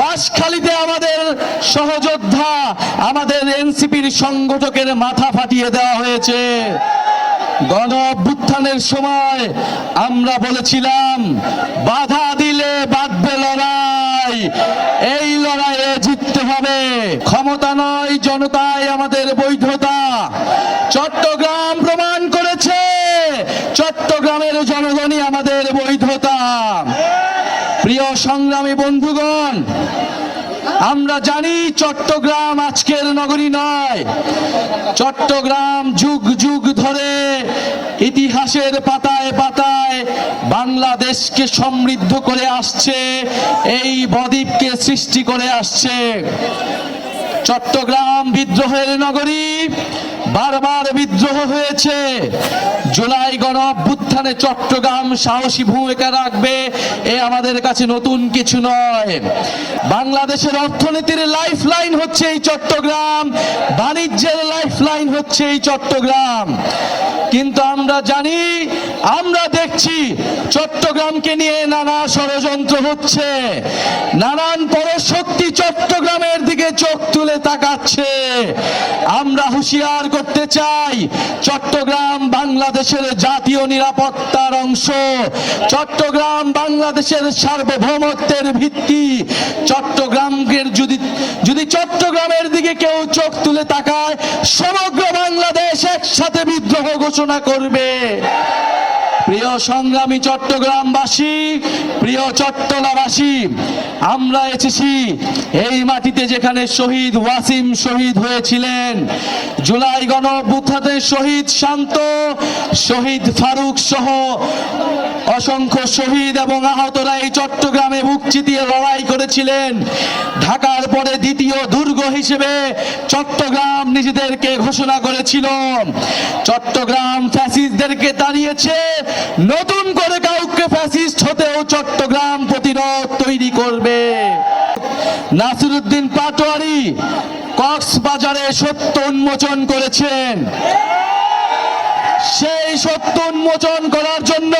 বাসখালীতে আমাদের সহযোদ্ধা, আমাদের এনসিপির সংগঠকের মাথা ফাটিয়ে দেওয়া হয়েছে। গণ অভ্যুত্থানের সময় আমরা বলেছিলাম, বাধা দিলে বাঁধবে লড়াই, এই লড়াইয়ে জিততে হবে। ক্ষমতা নয়, জনতাই আমাদের বৈধতা। চট্টগ্রাম প্রমাণ করেছে, চট্টগ্রামের জনগণই আমাদের বৈধতা। প্রিয় সংগ্রামী বন্ধুগণ, আমরা জানি চট্টগ্রাম আজকের নগরী নয়। চট্টগ্রাম যুগ যুগ ধরে ইতিহাসের পাতায় পাতায় বাংলাদেশকে সমৃদ্ধ করে আসছে, এই বদ্বীপকে সৃষ্টি করে আসছে। চট্টগ্রাম বিদ্রোহের নগরী বারবার বিদ্রোহ হয়েছে। জুলাই গণ অভ্যুত্থানে চট্টগ্রাম সাহসী ভূমিকা রাখবে, এ আমাদের কাছে নতুন কিছু নয়। বাংলাদেশের অর্থনীতির লাইফ লাইন হচ্ছে এই চট্টগ্রাম, বাণিজ্যের লাইফ লাইন হচ্ছে এই চট্টগ্রাম। কিন্তু আমরা জানি, আমরা দেখছি চট্টগ্রামকে নিয়ে নানা ষড়যন্ত্র হচ্ছে। নানান পরশক্তি দিকে চোখ তুলে তাকাচ্ছে। আমরা হুঁশিয়ার করতে চাই, চট্টগ্রাম বাংলাদেশের জাতীয় নিরাপত্তার অংশ, চট্টগ্রাম বাংলাদেশের সার্বভৌমত্বের ভিত্তি। চট্টগ্রামের যদি যদি চট্টগ্রামের দিকে কেউ চোখ তুলে তাকায়, সমগ্র বাংলাদেশ একসাথে বিদ্রোহ ঘোষণা করবে। প্রিয় সংগ্রামী চট্টগ্রামবাসী, প্রিয় চট্টলাবাসী আমরা এসেছি এই মাটিতে যেখানে শহীদ ওয়াসিম শহীদ হয়েছিলেন, জুলাই গণ শহীদ শান্ত, শহীদ ফারুক সহ অসংখ্য শহীদ এবং আহতরা এই চট্টগ্রামে বুক চিতিয়ে লড়াই করেছিলেন। ঢাকার পরে দ্বিতীয় দুর্গ হিসেবে চট্টগ্রাম নিজেদেরকে ঘোষণা করেছিল। চট্টগ্রাম ফ্যাসিস্টদেরকে দাঁড়িয়েছে। নতুন করে কাউকে ফ্যাসিস্ট হতেও চট্টগ্রাম প্রতিরোধ তৈরি করবে। নাসিরুদ্দিন পাটোয়ারি কক্সবাজারে সত্য উন্মোচন করেছেন। সেই সত্য উন্মোচন করার জন্য